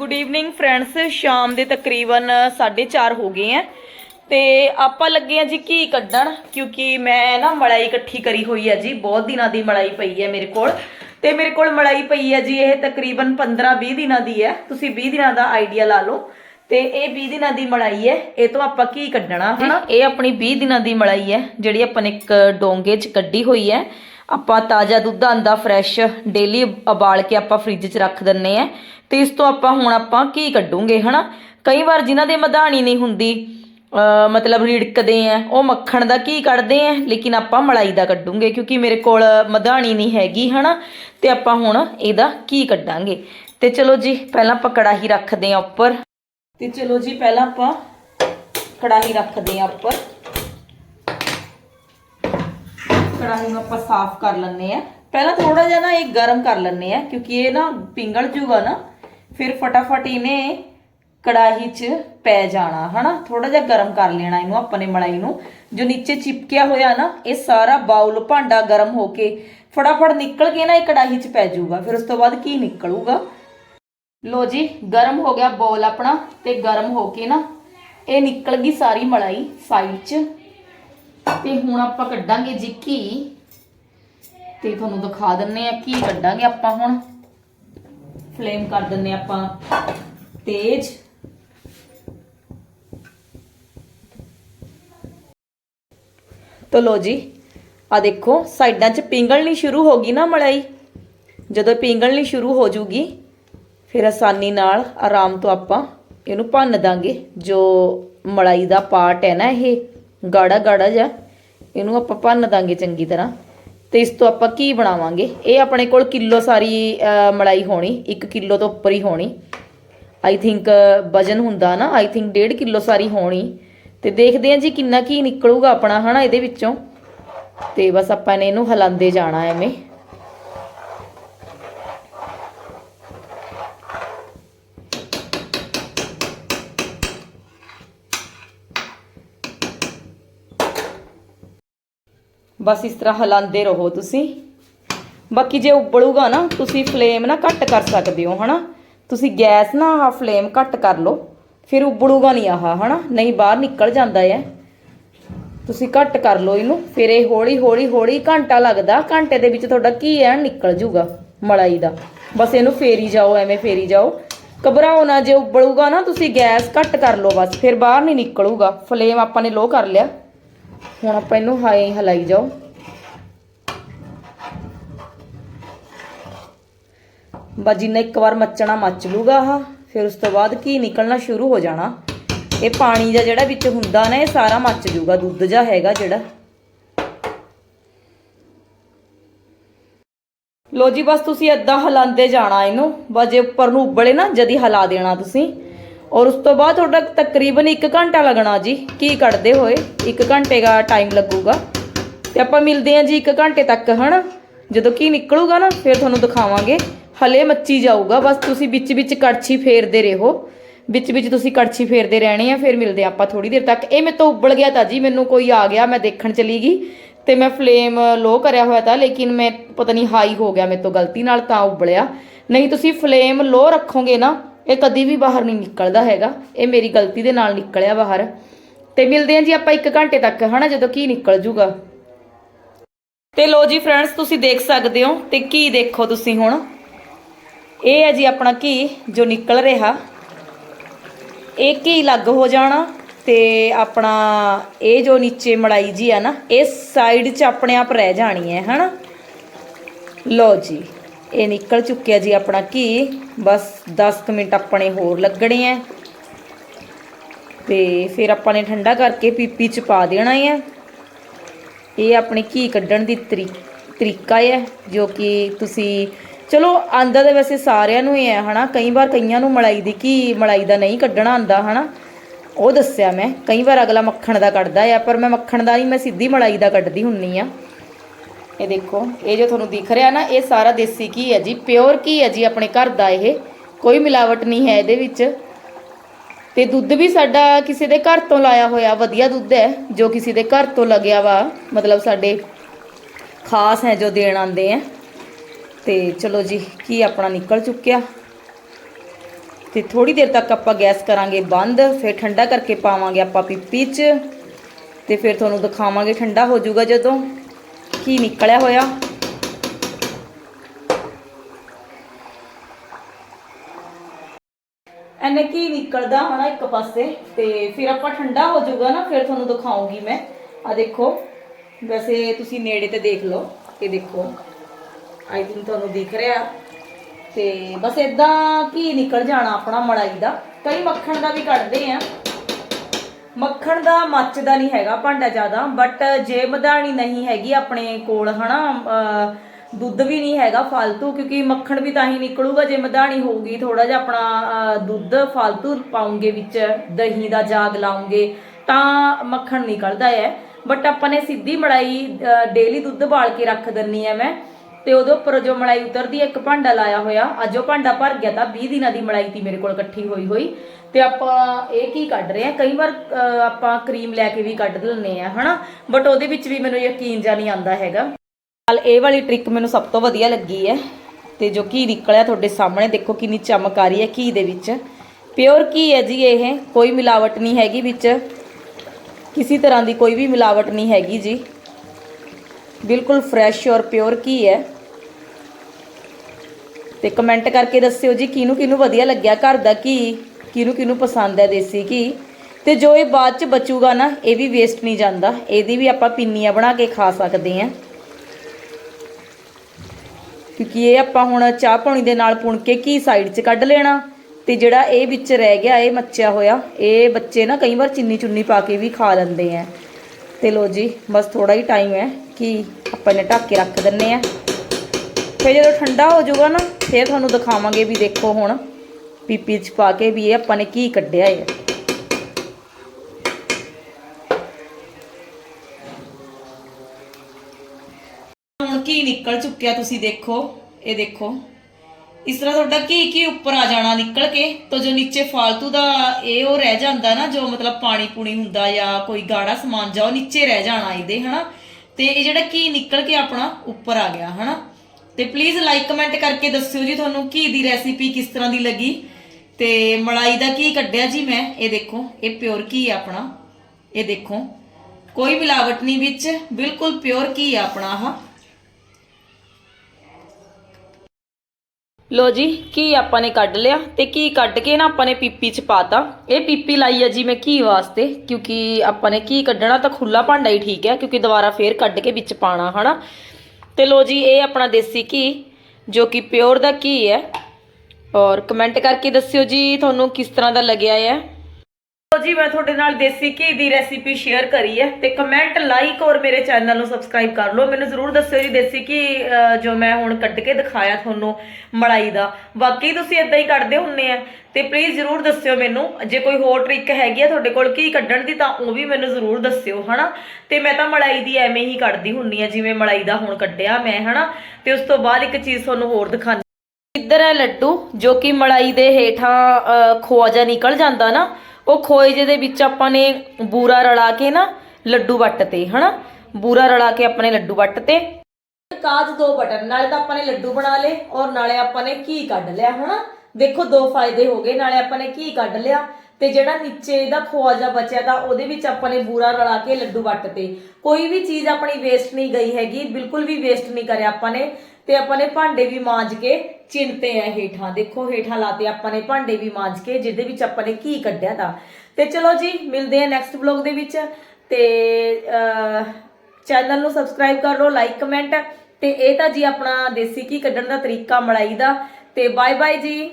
Good evening friends ਸ਼ਾਮ ਦੇ ਤਕਰੀਬਨ 4:30 ਹੋ ਗਏ ਆ ਤੇ ਆਪਾਂ ਲੱਗੇ ਆ ਜੀ ਘੀ ਕੱਢਣ, ਕਿਉਂਕਿ ਮੈਂ ਨਾ ਮਲਾਈ ਇਕੱਠੀ ਕਰੀ ਹੋਈ ਹੈ ਜੀ। ਬਹੁਤ ਦਿਨਾਂ ਦੀ ਮਲਾਈ ਪਈ ਹੈ ਮੇਰੇ ਕੋਲ। ਤੇ ਮੇਰੇ ਕੋਲ ਮਲਾਈ ਪਈ ਹੈ ਜੀ, ਇਹ ਤਕਰੀਬਨ 15-20 ਦਿਨਾਂ ਦੀ ਹੈ ਤੁਸੀਂ 20 ਦਿਨਾਂ ਦਾ ਆਈਡੀਆ ਲਾ ਲਓ। ਤੇ ਇਹ 20 ਦਿਨਾਂ ਦੀ ਮਲਾਈ ਹੈ ਇਹ ਤੋਂ ਆਪਾਂ ਕੀ ਕੱਢਣਾ, ਹਨਾ? ਇਹ ਆਪਣੀ 20 ਦਿਨਾਂ ਦੀ ਮਲਾਈ ਹੈ ਜਿਹੜੀ ਆਪਾਂ ਨੇ ਇੱਕ ਡੋਂਗੇ 'ਚ ਕੱਢੀ ਹੋਈ ਹੈ ਆਪਾਂ ਤਾਜ਼ਾ ਦੁੱਧ ਆਂਦਾ ਫਰੈਸ਼ ਡੇਲੀ ਉਬਾਲ ਕੇ ਆਪਾਂ ਫ੍ਰਿਜ 'ਚ ਰੱਖ ਦਿੰਨੇ ਆ ਤੇ ਇਸ ਤੋਂ ਆਪਾਂ ਹੁਣ ਆਪਾਂ ਕੀ ਕੱਢੂਗੇ ਹਨਾ? ਕਈ ਵਾਰ ਜਿਨ੍ਹਾਂ ਦੇ ਮਧਾਣੀ ਨਹੀਂ ਹੁੰਦੀ ਅ, ਮਤਲਬ ਰਿੜਕਦੇ ਆ ਉਹ ਮੱਖਣ ਦਾ ਕੀ ਕੱਢਦੇ ਆ ਲੇਕਿਨ ਆਪਾਂ ਮਲਾਈ ਦਾ ਕੱਢੂਗੇ ਕਿਉਂਕਿ ਮੇਰੇ ਕੋਲ ਮਧਾਣੀ ਨਹੀਂ ਹੈਗੀ ਹਨਾ? ਤੇ ਆਪਾਂ ਹੁਣ ਇਹਦਾ ਕੀ ਕੱਢਾਂਗੇ? ਤੇ ਚਲੋ ਜੀ ਪਹਿਲਾਂ ਆਪਾਂ ਕੜਾਹੀ ਰੱਖਦੇ ਆ ਉੱਪਰ। ਤੇ ਚਲੋ ਜੀ ਪਹਿਲਾਂ ਆਪਾਂ ਕੜਾਹੀ ਰੱਖਦੇ ਆ ਉੱਪਰ। ਕੜਾਹੀ ਨੂੰ ਆਪਾਂ ਸਾਫ਼ ਕਰ ਲੈਂਦੇ ਆ। ਪਹਿਲਾਂ ਥੋੜਾ ਜਿਹਾ ਨਾ ਇਹ ਗਰਮ ਕਰ ਲੈਂਦੇ ਆ ਕਿਉਂਕਿ ਇਹ ਨਾ ਪਿੰਗਲ ਜੂਗਾ ਨਾ ਫਿਰ ਫਟਾਫਟ ਇਹਨੇ ਕੜਾਹੀ 'ਚ ਪੈ ਜਾਣਾ, ਹਨਾ? ਥੋੜਾ ਜਿਹਾ ਗਰਮ ਕਰ ਲੈਣਾ ਇਹਨੂੰ ਆਪਾਂ ਨੇ ਮਲਾਈ ਨੂੰ। ਜੋ ਨੀਚੇ ਚਿਪਕਿਆ ਹੋਇਆ ਨਾ, ਇਹ ਸਾਰਾ ਬਾਉਲ ਭਾਂਡਾ ਗਰਮ ਹੋ ਕੇ ਫਟਾਫਟ ਨਿਕਲ ਕੇ ਨਾ ਇਹ ਕੜਾਹੀ 'ਚ ਪੈ ਜਾਊਗਾ। ਫਿਰ ਉਸ ਤੋਂ ਬਾਅਦ ਕੀ ਨਿਕਲੂਗਾ? ਲੋ ਜੀ, ਗਰਮ ਹੋ ਗਿਆ ਬੋਲ ਆਪਣਾ ਤੇ ਗਰਮ ਹੋ ਕੇ ਨਾ ਇਹ ਨਿਕਲ ਗਈ ਸਾਰੀ ਮਲਾਈ ਸਾਈਡ 'ਚ। ਤੇ ਹੁਣ ਆਪਾਂ ਕੱਢਾਂਗੇ ਜੀ ਘੀ। ਤੇ ਤੁਹਾਨੂੰ ਦਿਖਾ ਦਿੰਨੇ ਆ ਕੀ ਕੱਢਾਂਗੇ ਆਪਾਂ ਹੁਣ। ਫਲੇਮ ਕਰ ਦਿੰਨੇ ਆਪਾਂ। ਤੇਜ਼। ਤੋ ਲੋ ਜੀ ਆ ਦੇਖੋ, ਸਾਈਡਾਂ 'ਚ ਪਿੰਗਲਣੀ ਸ਼ੁਰੂ ਹੋ ਗਈ ਨਾ ਮਲਾਈ ਜਦੋਂ ਪਿੰਗਲਣੀ ਸ਼ੁਰੂ ਹੋ ਜੂਗੀ, ਫਿਰ ਆਸਾਨੀ ਨਾਲ ਆਰਾਮ ਤੋਂ ਆਪਾਂ ਇਹਨੂੰ ਭੰਨ ਦਾਂਗੇ। ਜੋ ਮਲਾਈ ਦਾ ਪਾਰਟ ਹੈ ਨਾ ਇਹ ਗਾੜਾ ਗਾੜਾ ਜਿਹਾ, ਇਹਨੂੰ ਆਪਾਂ ਭੰਨ ਦਾਂਗੇ ਚੰਗੀ ਤਰ੍ਹਾਂ। ਤੇ ਇਸ ਤੋਂ ਆਪਾਂ ਕੀ ਬਣਾਵਾਂਗੇ? ਇਹ ਆਪਣੇ ਕੋਲ ਕਿਲੋ ਸਾਰੀ ਮਲਾਈ ਹੋਣੀ 1 ਕਿਲੋ ਤੋਂ ਉੱਪਰ ਹੀ ਹੋਣੀ। ਆਈ ਥਿੰਕ ਵਜਨ ਹੁੰਦਾ ਨਾ ਆਈ ਥਿੰਕ 1.5 ਕਿਲੋ ਸਾਰੀ ਹੋਣੀ। ਤੇ ਦੇਖਦੇ ਹਾਂ ਜੀ ਕਿੰਨਾ ਕੀ ਨਿਕਲੂਗਾ ਆਪਣਾ, ਹਨਾ, ਇਹਦੇ ਵਿੱਚੋਂ। ਤੇ ਬਸ ਆਪਾਂ ਨੇ ਇਹਨੂੰ ਹਲਾਉਂਦੇ ਜਾਣਾ ਐਵੇਂ। ਬਸ ਇਸ ਤਰ੍ਹਾਂ ਹਲਾਉਂਦੇ ਰਹੋ ਤੁਸੀਂ। ਬਾਕੀ ਜੇ ਉਬਲੂਗਾ ਨਾ, ਤੁਸੀਂ ਫਲੇਮ ਨਾ ਘੱਟ ਕਰ ਸਕਦੇ ਹੋ, ਹਨਾ? ਤੁਸੀਂ ਗੈਸ ਨਾ ਆਹ ਫਲੇਮ ਘੱਟ ਕਰ ਲਓ, ਫਿਰ ਉਬਲੂਗਾ ਨਹੀਂ ਆਹ, ਹਨਾ? ਨਹੀਂ ਬਾਹਰ ਨਿਕਲ ਜਾਂਦਾ ਹੈ ਤੁਸੀਂ ਘੱਟ ਕਰ ਲਓ ਇਹਨੂੰ, ਫਿਰ ਇਹ ਹੌਲੀ ਹੌਲੀ ਹੌਲੀ ਘੰਟਾ ਲੱਗਦਾ, ਘੰਟੇ ਦੇ ਵਿੱਚ ਤੁਹਾਡਾ ਕੀ ਐ ਨਿਕਲ ਜੂਗਾ ਮਲਾਈ ਦਾ। ਬਸ ਇਹਨੂੰ ਫੇਰੀ ਜਾਓ, ਐਵੇਂ ਫੇਰੀ ਜਾਓ। ਘਬਰਾਓ ਨਾ, ਜੇ ਉਬਲੂਗਾ ਨਾ, ਤੁਸੀਂ ਗੈਸ ਘੱਟ ਕਰ ਲਓ ਬਸ, ਫਿਰ ਬਾਹਰ ਨਹੀਂ ਨਿਕਲੂਗਾ। ਫਲੇਮ ਆਪਾਂ ਨੇ ਲੋ ਕਰ ਲਿਆ। ਹੁਣ ਆਪਾਂ ਇਹਨੂੰ ਹਾਈ ਹਲਾਈ ਜਾਓ। ਬਸ ਜਿੰਨਾ ਇੱਕ ਵਾਰ ਮੱਚਣਾ ਮੱਚ ਲੂਗਾ ਆਹ, ਫਿਰ ਉਸ ਤੋਂ ਬਾਅਦ ਕੀ ਨਿਕਲਣਾ ਸ਼ੁਰੂ ਹੋ ਜਾਣਾ। ਇਹ ਪਾਣੀ ਦਾ ਜਿਹੜਾ ਵਿੱਚ ਹੁੰਦਾ ਨਾ, ਇਹ ਸਾਰਾ ਮੱਚ ਜੂਗਾ ਦੁੱਧ ਜਾ ਹੈਗਾ ਜਿਹੜਾ। ਲੋ ਜੀ, ਬਸ ਤੁਸੀਂ ਏਦਾਂ ਹਲਾਉਂਦੇ ਜਾਣਾ ਇਹਨੂੰ। ਬਸ ਜੇ ਉੱਪਰ ਨੂੰ ਉਬਲੇ ਨਾ, ਜਦੀ ਹਲਾ ਦੇਣਾ ਤੁਸੀਂ। ਔਰ ਉਸ ਤੋਂ ਬਾਅਦ ਤੁਹਾਡਾ ਤਕਰੀਬਨ 1 ਘੰਟਾ ਲੱਗਣਾ ਜੀ। ਕੀ ਕੱਢਦੇ ਹੋਏ? 1 ਘੰਟੇ ਦਾ ਟਾਈਮ ਲੱਗੂਗਾ। ਤੇ ਆਪਾਂ ਮਿਲਦੇ ਹਾਂ ਜੀ 1 ਘੰਟੇ ਤੱਕ, ਹਨਾ? ਜਦੋਂ ਕੀ ਨਿਕਲੂਗਾ ਨਾ, ਫਿਰ ਤੁਹਾਨੂੰ ਦਿਖਾਵਾਂਗੇ। ਹਲੇ ਮੱਚੀ ਜਾਊਗਾ। ਬਸ ਤੁਸੀਂ ਵਿੱਚ ਵਿੱਚ ਕੜਛੀ ਫੇਰਦੇ ਰਹੋ। ਵਿੱਚ ਵਿੱਚ ਤੁਸੀਂ ਕੜਛੀ ਫੇਰਦੇ ਰਹਿਣੇ ਆ, ਫਿਰ ਮਿਲਦੇ ਆਪਾਂ ਥੋੜੀ ਦੇਰ ਤੱਕ। ਇਹ ਮੇਰੇ ਤੋਂ ਉਬਲ ਗਿਆ ਤਾਂ ਜੀ, ਮੈਨੂੰ ਕੋਈ ਆ ਗਿਆ, ਮੈਂ ਦੇਖਣ ਚਲੀ ਗਈ। ਤੇ ਮੈਂ ਫਲੇਮ ਲੋ ਕਰਿਆ ਹੋਇਆ ਤਾਂ, ਲੇਕਿਨ ਮੈਂ ਪਤਾ ਨਹੀਂ ਹਾਈ ਹੋ ਗਿਆ ਮੇਰੇ ਤੋਂ, ਗਲਤੀ ਨਾਲ ਤਾਂ ਉਬਲਿਆ। ਨਹੀਂ, ਤੁਸੀਂ ਫਲੇਮ ਲੋ ਰੱਖੋਗੇ ਨਾ ਇਹ ਕਦੀ ਵੀ ਬਾਹਰ ਨਹੀਂ ਨਿਕਲਦਾ ਹੈਗਾ। ਇਹ ਮੇਰੀ ਗਲਤੀ ਦੇ ਨਾਲ ਨਿਕਲਿਆ ਬਾਹਰ। ਤੇ ਮਿਲਦੇ ਹਾਂ ਜੀ ਆਪਾਂ 1 ਘੰਟੇ ਤੱਕ, ਹਨਾ, ਜਦੋਂ ਕੀ ਨਿਕਲ ਜੂਗਾ। ਤੇ ਲੋ ਜੀ ਫਰੈਂਡਸ ਤੁਸੀਂ ਦੇਖ ਸਕਦੇ ਹੋ ਤੇ ਕੀ ਦੇਖੋ ਤੁਸੀਂ ਹੁਣ। ਇਹ ਹੈ ਜੀ ਆਪਣਾ ਘੀ ਜੋ ਨਿਕਲ ਰਿਹਾ। ਇਹ ਘੀ ਲੱਗ ਹੋ ਜਾਣਾ ਤੇ ਆਪਣਾ ਇਹ ਜੋ ਨੀਚੇ ਮੜਾਈ ਜੀ ਆ ਨਾ, ਇਹ ਸਾਈਡ 'ਚ ਆਪਣੇ ਆਪ ਰਹਿ ਜਾਣੀ ਹੈ, ਹਨਾ। ਲੋ ਜੀ। ਇਹ ਨਿਕਲ ਚੁੱਕਿਆ ਜੀ ਆਪਣਾ ਘੀ ਬਸ 10 ਕੁ ਮਿੰਟ ਆਪਣੇ ਹੋਰ ਲੱਗਣੇ ਆ। ਤੇ ਫਿਰ ਆਪਾਂ ਨੇ ਠੰਡਾ ਕਰਕੇ ਪੀਪੀ 'ਚ ਪਾ ਦੇਣਾ ਹੈ ਇਹ ਆਪਣੇ ਘੀ ਕੱਢਣ ਦੀ ਤਰੀ, ਤਰੀਕਾ ਹੈ ਜੋ ਕਿ ਤੁਸੀਂ, ਚਲੋ ਆਂਦਾ ਤਾਂ ਵੈਸੇ ਸਾਰਿਆਂ ਨੂੰ ਹੀ ਹੈ ਹਨਾ? ਕਈ ਵਾਰ ਕਈਆਂ ਨੂੰ ਮਲਾਈ ਦੀ ਘੀ, ਮਲਾਈ ਦਾ ਨਹੀਂ ਕੱਢਣਾ ਆਂਦਾ, ਹਨਾ? ਉਹ ਦੱਸਿਆ ਮੈਂ, ਕਈ ਵਾਰ ਅਗਲਾ ਮੱਖਣ ਦਾ ਕੱਢਦਾ ਆ, ਪਰ ਮੈਂ ਮੱਖਣ ਦਾ ਨਹੀਂ, ਮੈਂ ਸਿੱਧੀ ਮਲਾਈ ਦਾ ਕੱਢਦੀ ਹੁੰਨੀ ਆ। ਇਹ ਦੇਖੋ, ਇਹ ਜੋ ਤੁਹਾਨੂੰ ਦਿਖ ਰਿਹਾ ਨਾ, ਇਹ ਸਾਰਾ ਦੇਸੀ ਘੀ ਹੈ ਜੀ ਪਿਓਰ ਘੀ ਹੈ ਜੀ ਆਪਣੇ ਘਰ ਦਾ ਇਹ, ਕੋਈ ਮਿਲਾਵਟ ਨਹੀਂ ਹੈ ਇਹਦੇ ਵਿੱਚ। ਤੇ ਦੁੱਧ ਵੀ ਸਾਡਾ ਕਿਸੇ ਦੇ ਘਰ ਤੋਂ ਲਾਇਆ ਹੋਇਆ, ਵਧੀਆ ਦੁੱਧ ਹੈ, ਜੋ ਕਿਸੇ ਦੇ ਘਰ ਤੋਂ ਲੱਗਿਆ ਵਾ, ਮਤਲਬ ਸਾਡੇ ਖਾਸ ਹੈ ਜੋ ਦੇਣ ਆਉਂਦੇ ਆ। ਤੇ ਚਲੋ ਜੀ ਕੀ ਆਪਣਾ ਨਿਕਲ ਚੁੱਕਿਆ। ਤੇ ਥੋੜੀ ਦੇਰ ਤੱਕ ਆਪਾਂ ਗੈਸ ਕਰਾਂਗੇ ਬੰਦ, ਫਿਰ ਠੰਡਾ ਕਰਕੇ ਪਾਵਾਂਗੇ ਆਪਾਂ ਪੀਪੀ 'ਚ, ਤੇ ਫਿਰ ਤੁਹਾਨੂੰ ਦਿਖਾਵਾਂਗੇ, ਠੰਡਾ ਹੋ ਜਾਊਗਾ ਜਦੋਂ। ਕੀ ਨਿਕਲਿਆ ਹੋਇਆ? ਐਨੇ ਕੀ ਨਿਕਲਦਾ ਹਨਾ ਇੱਕ ਪਾਸੇ, ਤੇ ਫਿਰ ਆਪਾਂ ਠੰਡਾ ਹੋ ਜਾਊਗਾ ਨਾ, ਫਿਰ ਤੁਹਾਨੂੰ ਦਿਖਾਉਂਗੀ ਮੈਂ। ਆ ਦੇਖੋ, ਵੈਸੇ ਤੁਸੀਂ ਨੇੜੇ ਤੇ ਦੇਖ ਲਓ, ਇਹ ਦੇਖੋ। ਆਈ ਥਿੰਕ ਤੁਹਾਨੂੰ ਦਿਖ ਰਿਹਾ। ਤੇ ਬਸ ਇਦਾਂ ਕੀ ਨਿਕਲ ਜਾਣਾ ਆਪਣਾ ਮਲਾਈ ਦਾ। ਕਈ ਮੱਖਣ ਦਾ ਵੀ ਕੱਢਦੇ ਆ। ਮੱਖਣ ਦਾ ਮੱਚ ਦਾ ਨਹੀਂ ਹੈਗਾ ਭਾਂਡਾ ਜ਼ਿਆਦਾ ਬਟ ਜੇ ਮਧਾਣੀ ਨਹੀਂ ਹੈਗੀ ਆਪਣੇ ਕੋਲ, ਹਨਾ ਦੁੱਧ ਵੀ ਨਹੀਂ ਹੈਗਾ ਫालतू ਕਿਉਂਕਿ ਮੱਖਣ ਵੀ ਤਾਂ ਹੀ ਨਿਕਲੂਗਾ ਜੇ ਮਧਾਣੀ ਹੋਊਗੀ ਥੋੜਾ ਜਿਹਾ ਆਪਣਾ ਦੁੱਧ ਫालतू ਪਾਉਂਗੇ ਵਿੱਚ, ਦਹੀਂ ਦਾ ਜਾਗ ਲਾਉਂਗੇ, ਤਾਂ ਮੱਖਣ ਨਿਕਲਦਾ ਹੈ। ਬਟ ਆਪਾਂ ਨੇ ਸਿੱਧੀ ਮੜਾਈ ਡੇਲੀ ਦੁੱਧ ਬਾਲ ਕੇ ਰੱਖ ਦਿੰਨੀ ਆ ਮੈਂ। ਤੇ ਉਹਦੇ ਉੱਪਰ ਜੋ ਮਲਾਈ ਉਤਰਦੀ ਹੈ, ਇੱਕ ਭਾਂਡਾ ਲਾਇਆ ਹੋਇਆ। ਅੱਜ ਉਹ ਭਾਂਡਾ ਭਰ ਗਿਆ ਤਾਂ 20 ਦਿਨਾਂ ਦੀ ਮਲਾਈ ਤੀ ਮੇਰੇ ਕੋਲ ਇਕੱਠੀ ਹੋਈ ਹੋਈ। ਤੇ ਆਪਾਂ ਇਹ ਕੀ ਕੱਢ ਰਹੇ ਆ ਕਈ ਵਾਰ ਆਪਾਂ ਕਰੀਮ ਲੈ ਕੇ ਵੀ ਕੱਢ ਲੈਂਦੇ ਆ ਹਨਾ? ਬਟ ਉਹਦੇ ਵਿੱਚ ਵੀ ਮੈਨੂੰ ਯਕੀਨ ਜਾਂ ਨਹੀਂ ਆਂਦਾ ਹੈਗਾ। ਨਾਲ ਇਹ ਵਾਲੀ ਟ੍ਰਿਕ ਮੈਨੂੰ ਸਭ ਤੋਂ ਵਧੀਆ ਲੱਗੀ ਹੈ। ਤੇ ਜੋ ਘੀ ਨਿਕਲਿਆ ਤੁਹਾਡੇ ਸਾਹਮਣੇ, ਦੇਖੋ ਕਿੰਨੀ ਚਮਕ ਆ ਰਹੀ ਹੈ ਘੀ ਦੇ ਵਿੱਚ। ਪਿਓਰ ਘੀ ਹੈ ਜੀ ਇਹ, ਕੋਈ ਮਿਲਾਵਟ ਨਹੀਂ ਹੈਗੀ ਵਿੱਚ। ਕਿਸੇ ਤਰ੍ਹਾਂ ਦੀ ਕੋਈ ਵੀ ਮਿਲਾਵਟ ਨਹੀਂ ਹੈਗੀ ਜੀ। ਬਿਲਕੁਲ ਫਰੈਸ਼ ਔਰ ਪਿਓਰ ਘੀ ਹੈ। ਤੇ ਕਮੈਂਟ ਕਰਕੇ ਦੱਸਿਓ ਜੀ, ਕਿਹਨੂੰ ਕਿਹਨੂੰ ਵਧੀਆ ਲੱਗਿਆ ਘਰ ਦਾ ਘੀ? ਕਿਹਨੂੰ ਕਿਹਨੂੰ ਪਸੰਦ ਹੈ ਦੇਸੀ ਘੀ? ਤੇ ਜੋ ਇਹ ਬਾਅਦ ਚ ਬਚੂਗਾ ਨਾ, ਇਹ ਵੀ ਵੇਸਟ ਨਹੀਂ ਜਾਂਦਾ। ਇਹਦੀ ਵੀ ਆਪਾਂ ਪਿੰਨੀਆਂ ਬਣਾ ਕੇ ਖਾ ਸਕਦੇ ਹਾਂ। ਕਿਉਂਕਿ ਇਹ ਆਪਾਂ ਹੁਣ ਚਾਹ ਪਾਣੀ ਦੇ ਨਾਲ ਪੁਣ ਕੇ ਘੀ ਸਾਈਡ 'ਚ ਕੱਢ ਲੈਣਾ। ਤੇ ਜਿਹੜਾ ਇਹ ਵਿੱਚ ਰਹਿ ਗਿਆ, ਇਹ ਮੱਚਿਆ ਹੋਇਆ, ਇਹ ਬੱਚੇ ਨਾ ਕਈ ਵਾਰ ਚਿੰਨੀ ਚੁੰਨੀ ਪਾ ਕੇ ਵੀ ਖਾ ਲੈਂਦੇ ਆ। ਤੇ ਲੋ ਜੀ, ਬਸ ਥੋੜਾ ਹੀ ਟਾਈਮ ਹੈ। ਕਿ ਆਪਾਂ ਨੇ ਢੱਕ ਕੇ ਰੱਖ ਦਿੰਨੇ ਆ। ਫਿਰ ਜਦੋਂ ਠੰਡਾ ਹੋ ਜਾਊਗਾ ਨਾ, ਫਿਰ ਤੁਹਾਨੂੰ ਦਿਖਾਵਾਂਗੇ ਵੀ ਦੇਖੋ ਹੁਣ ਪੀਪੀ 'ਚ ਪਾ ਕੇ ਵੀ ਇਹ ਆਪਾਂ ਨੇ ਕੀ ਕੱਢਿਆ ਹੈ ਹੁਣ ਕੀ ਨਿਕਲ ਚੁੱਕਿਆ ਤੁਸੀਂ ਦੇਖੋ, ਇਹ ਦੇਖੋ। ਇਸ ਤਰ੍ਹਾਂ ਤੁਹਾਡਾ ਕੀ ਕੀ ਉੱਪਰ ਆ ਜਾਣਾ ਨਿਕਲ ਕੇ, ਤਾਂ ਜੋ ਨੀਚੇ ਫਾਲਤੂ ਦਾ ਇਹ ਉਹ ਰਹਿ ਜਾਂਦਾ ਨਾ, ਜੋ ਮਤਲਬ ਪਾਣੀ ਪੂਣੀ ਹੁੰਦਾ ਜਾਂ ਕੋਈ ਗਾੜਾ ਸਮਾਨ ਜਾ ਉਹ ਨੀਚੇ ਰਹਿ ਜਾਣਾ ਇਹਦੇ, ਹਨਾ? ਤੇ ਇਹ ਜਿਹੜਾ ਕੀ ਨਿਕਲ ਕੇ ਆਪਣਾ ਉੱਪਰ ਆ ਗਿਆ, ਹਨਾ? ਤੇ ਪਲੀਜ਼ ਲਾਈਕ ਕਮੈਂਟ ਕਰਕੇ ਦੱਸਿਓ ਜੀ ਤੁਹਾਨੂੰ ਕੀ ਦੀ ਰੈਸਿਪੀ ਕਿਸ ਤਰ੍ਹਾਂ ਦੀ ਲੱਗੀ। ਤੇ ਮਲਾਈ ਦਾ ਕੀ ਕੱਢਿਆ ਜੀ ਮੈਂ, ਇਹ ਦੇਖੋ, ਇਹ ਪਿਓਰ ਕੀ ਆ ਆਪਣਾ। ਇਹ ਦੇਖੋ, ਕੋਈ ਮਿਲਾਵਟ ਨਹੀਂ ਵਿੱਚ, ਬਿਲਕੁਲ ਪਿਓਰ ਕੀ ਆ ਆਪਣਾ ਆਹ। ਲੋ ਜੀ, ਕੀ ਆਪਾਂ ਨੇ ਕੱਢ ਲਿਆ ਤੇ ਕੀ ਕੱਢ ਕੇ ਨਾ ਆਪਾਂ ਨੇ ਪੀਪੀ ਚ ਪਾਤਾ? ਇਹ ਪੀਪੀ ਲਾਈ ਆ ਜੀ ਮੈਂ ਕੀ ਵਾਸਤੇ, ਕਿਉਂਕਿ ਆਪਾਂ ਨੇ ਕੀ ਕੱਢਣਾ ਤਾਂ ਖੁੱਲਾ ਭਾਂਡਾ ਹੀ ਠੀਕ ਹੈ, ਕਿਉਂਕਿ ਦੁਬਾਰਾ ਫੇਰ ਕੱਢ ਕੇ ਵਿੱਚ ਪਾਣਾ, ਹਨਾ? ਤੇ ਲੋ ਜੀ, ਇਹ ਆਪਣਾ ਦੇਸੀ ਘੀ, ਜੋ ਕਿ ਪਿਓਰ ਦਾ ਘੀ ਹੈ। ਔਰ ਕਮੈਂਟ ਕਰਕੇ ਦੱਸਿਓ ਜੀ, ਤੁਹਾਨੂੰ ਕਿਸ ਤਰ੍ਹਾਂ ਦਾ ਲੱਗਿਆ ਹੈ? ਲੋ ਜੀ, ਮੈਂ ਤੁਹਾਡੇ ਨਾਲ ਦੇਸੀ ਘੀ ਦੀ ਰੈਸਿਪੀ ਸ਼ੇਅਰ ਕਰੀ ਹੈ ਤੇ ਕਮੈਂਟ ਲਾਈਕ ਔਰ ਮੇਰੇ ਚੈਨਲ ਨੂੰ ਸਬਸਕ੍ਰਾਈਬ ਕਰ ਲਓ। ਮੈਨੂੰ ਜ਼ਰੂਰ ਦੱਸਿਓ ਜੀ ਦੇਸੀ ਘੀ ਜੋ ਮੈਂ ਹੁਣ ਕੱਢ ਕੇ ਦਿਖਾਇਆ ਤੁਹਾਨੂੰ ਮਲਾਈ ਦਾ। ਵਾਕਈ ਤੁਸੀਂ ਇਦਾਂ ਹੀ ਕੱਢਦੇ ਹੁੰਨੇ ਆ ਤੇ ਪਲੀਜ਼ ਜ਼ਰੂਰ ਦੱਸਿਓ ਮੈਨੂੰ। ਜੇ ਕੋਈ ਹੋਰ ਟ੍ਰਿਕ ਹੈਗੀ ਆ ਤੁਹਾਡੇ ਕੋਲ ਘੀ ਕੱਢਣ ਦੀ, ਤਾਂ ਉਹ ਵੀ ਮੈਨੂੰ ਜ਼ਰੂਰ ਦੱਸਿਓ, ਹਨਾ? ਤੇ ਮੈਂ ਤਾਂ ਮਲਾਈ ਦੀ ਐਵੇਂ ਹੀ ਕੱਢਦੀ ਹੁੰਨੀ ਆ, ਜਿਵੇਂ ਮਲਾਈ ਦਾ ਹੁਣ ਕੱਢਿਆ ਮੈਂ, ਹਨਾ? ਤੇ ਉਸ ਤੋਂ ਬਾਅਦ ਇੱਕ ਚੀਜ਼ ਤੁਹਾਨੂੰ ਹੋਰ ਦਿਖਾਣੀ ਇੱਧਰ ਹੈ ਲੱਡੂ, ਜੋ ਕਿ ਮਲਾਈ ਦੇ ਹੇਠਾਂ ਖੋਆ ਜਿਹਾ ਨਿਕਲ ਜਾਂਦਾ ਨਾ ਉਹ ਖੋਏ ਜਿਹੇ ਦੇ ਵਿੱਚ ਆਪਾਂ ਨੇ ਬੂਰਾ ਰਲਾ ਕੇ ਨਾ ਲੱਡੂ ਵੱਟਤੇ, ਹਨਾ? ਬੂਰਾ ਰਲਾ ਕੇ ਆਪਣੇ ਲੱਡੂ ਵੱਟਤੇ। ਕਾਜ ਦੋ ਬਟਨ, ਨਾਲੇ ਤਾਂ ਆਪਾਂ ਨੇ ਲੱਡੂ ਬਣਾ ਲਏ ਔਰ ਨਾਲੇ ਆਪਾਂ ਨੇ ਘੀ ਕੱਢ ਲਿਆ, ਹਨਾ? ਦੇਖੋ ਦੋ ਫਾਇਦੇ ਹੋ ਗਏ, ਨਾਲੇ ਆਪਾਂ ਨੇ ਘੀ ਕੱਢ ਲਿਆ ਤੇ ਜਿਹੜਾ ਨੀਚੇ ਇਹਦਾ ਖੋਆ ਜਿਹਾ ਬਚਿਆ ਤਾਂ ਉਹਦੇ ਵਿੱਚ ਆਪਾਂ ਨੇ ਬੂਰਾ ਰਲਾ ਕੇ ਲੱਡੂ ਵੱਟਤੇ। ਕੋਈ ਵੀ ਚੀਜ਼ ਆਪਣੀ ਵੇਸਟ ਨਹੀਂ ਗਈ ਹੈਗੀ, ਬਿਲਕੁਲ ਵੀ ਵੇਸਟ ਨਹੀਂ ਕਰਿਆ ਆਪਾਂ ਨੇ ਤੇ ਆਪਾਂ ਨੇ ਭਾਂਡੇ ਵੀ ਮਾਂਜ ਕੇ ਚਿੰਤੇ ਹੈ ਹੇਠਾਂ। ਦੇਖੋ, ਹੇਠਾਂ ਲਾਤੇ ਆਪਾਂ ਨੇ ਭਾਂਡੇ ਵੀ ਮਾਂਜ ਕੇ, ਜਿਹਦੇ ਵਿੱਚ ਆਪਾਂ ਨੇ ਕੀ ਕੱਢਿਆ ਤਾਂ। ਤੇ ਚਲੋ ਜੀ, ਮਿਲਦੇ ਆ ਨੈਕਸਟ ਵਲੌਗ ਦੇ ਵਿੱਚ। ਤੇ ਚੈਨਲ ਨੂੰ ਸਬਸਕ੍ਰਾਈਬ ਕਰ ਲਓ ਲਾਈਕ ਕਮੈਂਟ ਤੇ ਇਹ ਤਾਂ ਜੀ ਆਪਣਾ ਦੇਸੀ ਕੀ ਕੱਢਣ ਦਾ ਤਰੀਕਾ ਮਲਾਈ ਦਾ। ਤੇ ਬਾਏ ਬਾਏ ਜੀ।